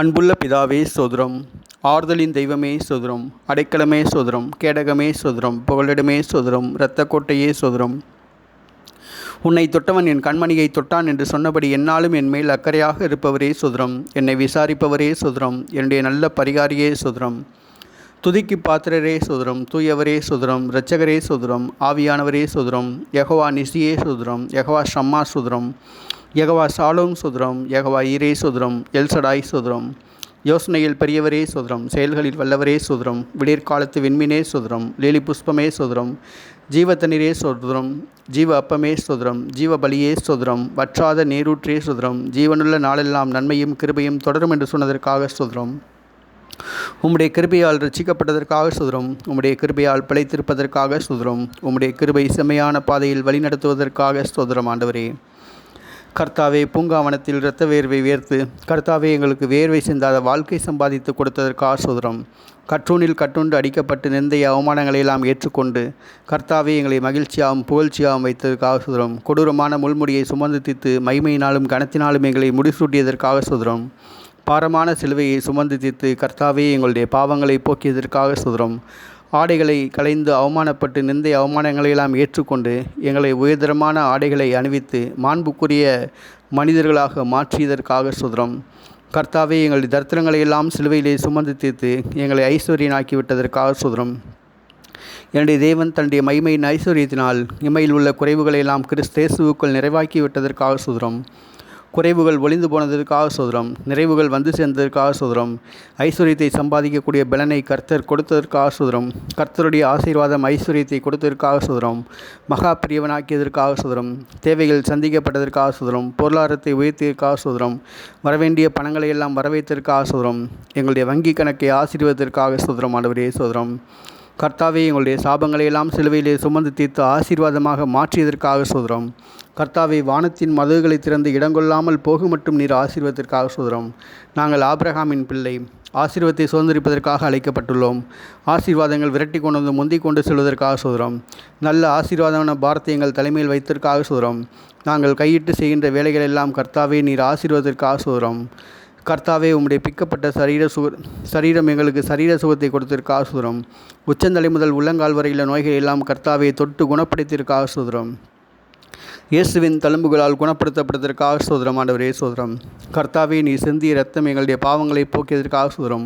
அன்புள்ள பிதாவே சோதரம் ஆறுதலின் தெய்வமே சோதரம் அடைக்கலமே சோதரம் கேடகமே சோதரம் புகலிடமே சோதரம் இரத்த கோட்டையே சோதரம். உன்னை தொட்டவன் என் கண்மணியை தொட்டான் என்று சொன்னபடி என்னாலும் என் மேல் அக்கறையாக இருப்பவரே சுதரம் என்னை விசாரிப்பவரே சுதரம் என்னுடைய நல்ல பரிகாரியே சுதரம். துதிக்கு பாத்திரரே சுதரம் தூயவரே சுதரம் இரட்சகரே சுதரம் ஆவியானவரே சுதரம் யகவா நிசியே சுதரம் யகவா ஷம்மா சுதரம். யகவா சாலோம் சுதரம் யகவா ஈரே சுதரம் எல்சடாய் சுதரம் யோசனையில் பெரியவரே சுதரம் செயல்களில் வல்லவரே சுதரம் விடியற்காலத்து விண்மீனே சுதரம் லீலி புஷ்பமே சுதரம் ஜீவ தண்ணீரே சுதரம் ஜீவ அப்பமே சுதரம் ஜீவ பலியே சுதரம் வற்றாத நீரூற்றே சுதரம் ஜீவனுள்ள நாளெல்லாம் நன்மையும் கிருபையும் தொடரும் என்று சொன்னதற்காக சுதரம். உம்முடைய கிருபையால் ரசிக்கப்பட்டதற்காக சுதரும் உம்முடைய கிருபையால் பிழைத்திருப்பதற்காக சுதரும் உம்முடைய கிருபை செம்மையான பாதையில் வழிநடத்துவதற்காக சுதரம் ஆண்டவரே. கர்த்தாவே பூங்காவனத்தில் இரத்த வேர்வை வேர்த்து கர்த்தாவே எங்களுக்கு வேர்வை சிந்தாத வாழ்க்கை சம்பாதித்து கொடுத்ததற்காக ஆசோதரம். கற்றூனில் கட்டுண்டு அடிக்கப்பட்டு நிந்தைய அவமானங்களை எல்லாம் ஏற்றுக்கொண்டு கர்த்தாவே எங்களை மகிழ்ச்சியாகவும் புகழ்ச்சியாகவும் வைத்ததற்காக சுதரம் கொடூரமான முள்முடியை சுமந்து தித்து மைமையினாலும் கனத்தினாலும் எங்களை முடிசூட்டியதற்காக சுதரம் பாரமான சிலுவையை சுமந்து தித்து கர்த்தாவே எங்களுடைய பாவங்களை போக்கியதற்காக சுதரம் ஆடைகளை களைந்து அவமானப்பட்டு நிந்தை அவமானங்களையெல்லாம் ஏற்றுக்கொண்டு எங்களை உயர்தரமான ஆடைகளை அணிவித்து மாண்புக்குரிய மனிதர்களாக மாற்றியதற்காக சுதரம் கர்த்தாவே எங்களுடைய தரித்திரங்களை எல்லாம் சிலுவையிலே சுமந்து தீர்த்து எங்களை ஐஸ்வர்யனாக்கிவிட்டதற்காக சுதரம் என்னுடைய தேவன் தன்னுடைய மைமையின் ஐஸ்வர்யத்தினால் இமையில் உள்ள குறைவுகளை எல்லாம் கிறிஸ்தேசுவுக்குள் நிறைவாக்கி விட்டதற்காக சுதரம் குறைவுகள் ஒளிந்து போனதற்காக சோதரம் நிறைவுகள் வந்து சேர்ந்ததற்காக சோதரம் ஐஸ்வர்யத்தை சம்பாதிக்கக்கூடிய பலனை கர்த்தர் கொடுத்ததற்காக சோதரம் கர்த்தருடைய ஆசீர்வாதம் ஐஸ்வர்யத்தை கொடுத்ததற்காக சோதரம் மகா பிரியவனாக்கியதற்காக சோதரம் தேவைகள் சந்திக்கப்பட்டதற்காக சோதரம் பொருளாதாரத்தை உயர்த்தியதற்காக சோதரம் வரவேண்டிய பணங்களை எல்லாம் வரவைத்ததற்காக சோதரம் எங்களுடைய வங்கி கணக்கை ஆசீர்வதற்காக சோதரம் ஆண்டவரே சோதரம். கர்த்தாவே எங்களுடைய சாபங்களை எல்லாம் சிலுவையிலே சுமந்து தீர்த்து ஆசீர்வாதமாக மாற்றியதற்காக சோதரம். கர்த்தாவை வானத்தின் மதகுகளை திறந்து இடங்கொள்ளாமல் போகு மட்டும் நீர் ஆசீர்வத்திற்காக சோதரம். நாங்கள் ஆப்ரஹாமின் பிள்ளை. ஆசீர்வத்தை சுதந்திரிப்பதற்காக அழைக்கப்பட்டுள்ளோம். ஆசீர்வாதங்கள் விரட்டி கொண்டு வந்து முந்திக் கொண்டு செல்வதற்காக சோதரம். நல்ல ஆசீர்வாதமான பாரத்தை எங்கள் தலைமையில் வைத்ததற்காக சுதரம். நாங்கள் கையிட்டு செய்கின்ற வேலைகள் எல்லாம் கர்த்தாவே நீர் ஆசீர்வதற்காக சோதரம். கர்த்தாவே உம்முடைய பிக்கப்பட்ட சரீர சுக சரீரம் எங்களுக்கு சரீர சுகத்தை கொடுத்திருக்காக சுதரம். உச்சந்தலை முதல் உள்ளங்கால் வரையில நோய்கள் எல்லாம் கர்த்தாவை தொட்டு குணப்படுத்தியிருக்காக சுதரம். இயேசுவின் தழும்புகளால் குணப்படுத்தப்பட்டதற்காக சோதரம் ஆண்டவரே சோதரம் கர்த்தாவே நீ சிந்திய ரத்தம் எங்களுடைய பாவங்களை போக்கியதற்காக சோதரம்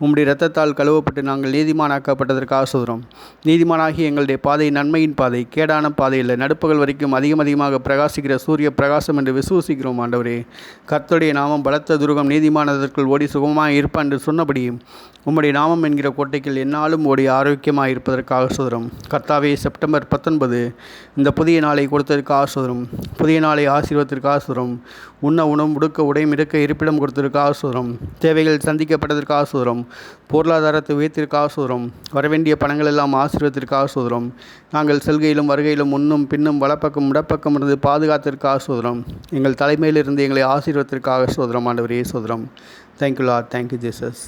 உம்முடைய ரத்தத்தால் கழுவப்பட்டு நாங்கள் நீதிமானாக்கப்பட்டதற்காக சோதரம் நீதிமானாகி எங்களுடைய பாதை நன்மையின் பாதை கேடான பாதையில் நடுப்பகல் வரைக்கும் அதிகம் அதிகமாக பிரகாசிக்கிற சூரிய பிரகாசம் என்று விசுவசிக்கிறோம் ஆண்டவரே. கர்த்தருடைய நாமம் பலத்த துருகம் நீதிமானதற்குள் ஓடி சுகமாக இருப்பான் என்று சொன்னபடியும் உம்முடைய நாமம் என்கிற கோட்டைக்குள் என்னாலும் ஓடி ஆரோக்கியமாக இருப்பதற்காக சோதரம் கர்த்தாவே செப்டம்பர் பத்தொன்பது இந்த புதிய நாளை கொடுத்ததற்காக சோதரம் புதிய நாளை ஆசீர்வத்திற்காக சோதரம் உண்ண உணவு முடுக்க உடையும் இருக்க இருப்பிடம் கொடுத்ததற்காக சோதரம் தேவைகள் சந்திக்கப்பட்டதற்கு சோதரம் பொருளாதாரத்தை உயர்த்திற்காக சோதரம் வரவேண்டிய பணங்கள் எல்லாம் ஆசீர்வத்திற்காக சோதரம் நாங்கள் செல்கையிலும் வருகையிலும் முன்னும் பின்னும் வலப்பக்கம் இடப்பக்கம் இருந்து பாதுகாத்திற்கு சோதரம் எங்கள் தலைமையிலிருந்து எங்களை ஆசீர்வத்திற்காக சோதரம் ஆண்டவரே சோதரம் தேங்க்யூ லா தேங்க்யூ ஜீசஸ்